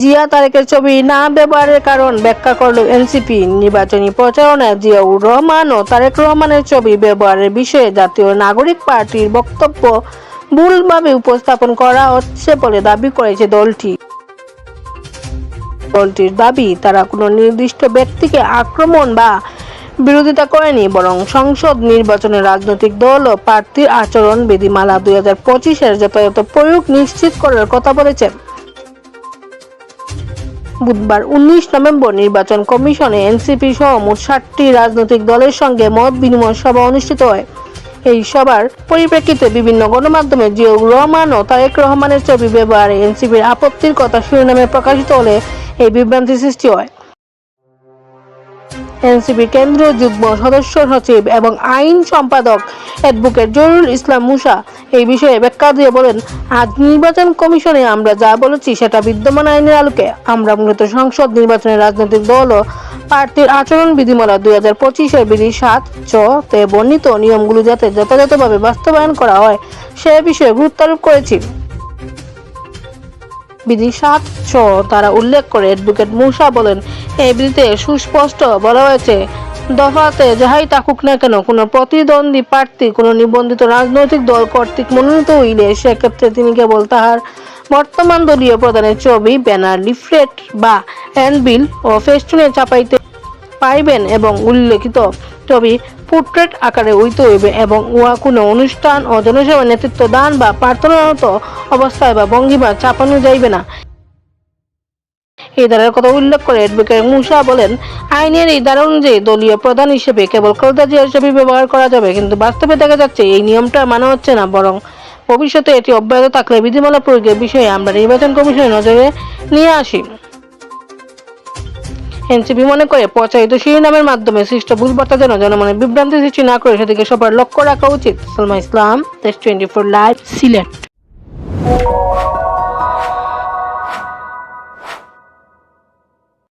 জিয়া তারেকের ছবি না ব্যবহারের কারণ ব্যাখ্যা করল এনসিপি। নির্বাচনী প্রচারণায় জিয়াউর রহমান ও তারেক রহমানের ছবি ব্যবহারের বিষয়ে জাতীয় নাগরিক পার্টির বক্তব্য ভুলভাবে উপস্থাপন করা হচ্ছে বলে দাবি করেছে দলটি। দলটির দাবি, তারা কোনো নির্দিষ্ট ব্যক্তিকে আক্রমণ বা বিরোধিতা করেনি, বরং সংসদ, নির্বাচনে রাজনৈতিক দল ও প্রার্থীর আচরণ বিধিমালা দুই হাজার পঁচিশের যথাযথ প্রয়োগ নিশ্চিত করার কথা বলেছেন। বুধবার উনিশ নভেম্বর নির্বাচন কমিশনে এনসিপি সহ মোট ষাটটি রাজনৈতিক দলের সঙ্গে মত বিনিময় সভা অনুষ্ঠিত হয়। এই সভার পরিপ্রেক্ষিতে বিভিন্ন গণমাধ্যমে জিয়াউর রহমান ও তারেক রহমানের ছবি ব্যবহারে এনসিপির আপত্তির কথা শিরোনামে প্রকাশিত হলে এই বিভ্রান্তি সৃষ্টি হয়। এনসিপি কেন্দ্রীয় যুগ্ম সদস্য সচিব এবং আইন সম্পাদক অ্যাডভোকেট জরুল ইসলাম মুসা। এই বিষয়ে ব্যাখ্যা দিয়ে বলেন, আজ নির্বাচন কমিশনে আমরা যা বলেছি সেটা বিদ্যমান আইনের আলোকে। আমরা মূলত সংসদ নির্বাচনে রাজনৈতিক দল ও প্রার্থীর আচরণ, বিধিমালা দুই হাজার পঁচিশের বিধি সাত, চ তে বর্ণিত নিয়মগুলো যাতে যথাযথভাবে বাস্তবায়ন করা হয়, সে বিষয়ে গুরুত্ব আরোপ করেছি। বিধি সাত ছ তারা উল্লেখ করে অ্যাডভোকেট মুসা বলেন এই বিধিতে সুস্পষ্ট বলা হয়েছে। দফাতে যাহাই থাকুক না কেন, কোনো প্রতিদ্বন্দ্বী প্রার্থী, কোনো নিবন্ধিত রাজনৈতিক দল কর্তৃক মনোনীত হইলে সেক্ষেত্রে তিনি কেবল তাহার বর্তমান দলীয় প্রধানের ছবি, ব্যানার, লিফলেট বা হ্যান্ডবিল ও ফেস্টুনে চাপাইতে পাইবেন এবং উল্লেখিত ছবি পোর্ট্রেট আকারে উইতে হইবে এবং উহা কোনো অনুষ্ঠান ও জনসভা নেতৃত্ব দান বা প্রার্থনারত অবস্থায় বা ভঙ্গিমা চাপানো যাইবে না। এই ধারার কথা উল্লেখ করে অ্যাডভোকেট মুসা বলেন, আইনের এই ধারা অনুযায়ী দলীয় প্রধান হিসেবে কেবল খালেদা জিয়ার ছবি ব্যবহার করা যাবে, কিন্তু বাস্তবে দেখা যাচ্ছে এই নিয়মটা মানা হচ্ছে না, বরং ভবিষ্যতে এটি অব্যাহত থাকলে বিধিমালা প্রয়োগের বিষয়ে আমরা নির্বাচন কমিশনের নজরে নিয়ে আসি। এনসিপি মনে করে প্রচারিত শিরোনামের মাধ্যমে সৃষ্ট ভুল বার্তা যেন জনমনে বিভ্রান্তি সৃষ্টি না করে সেদিকে সবার লক্ষ্য রাখা উচিত। সালমা ইসলাম, দেশ টোয়েন্টি ফোর লাইভ, সিলেট।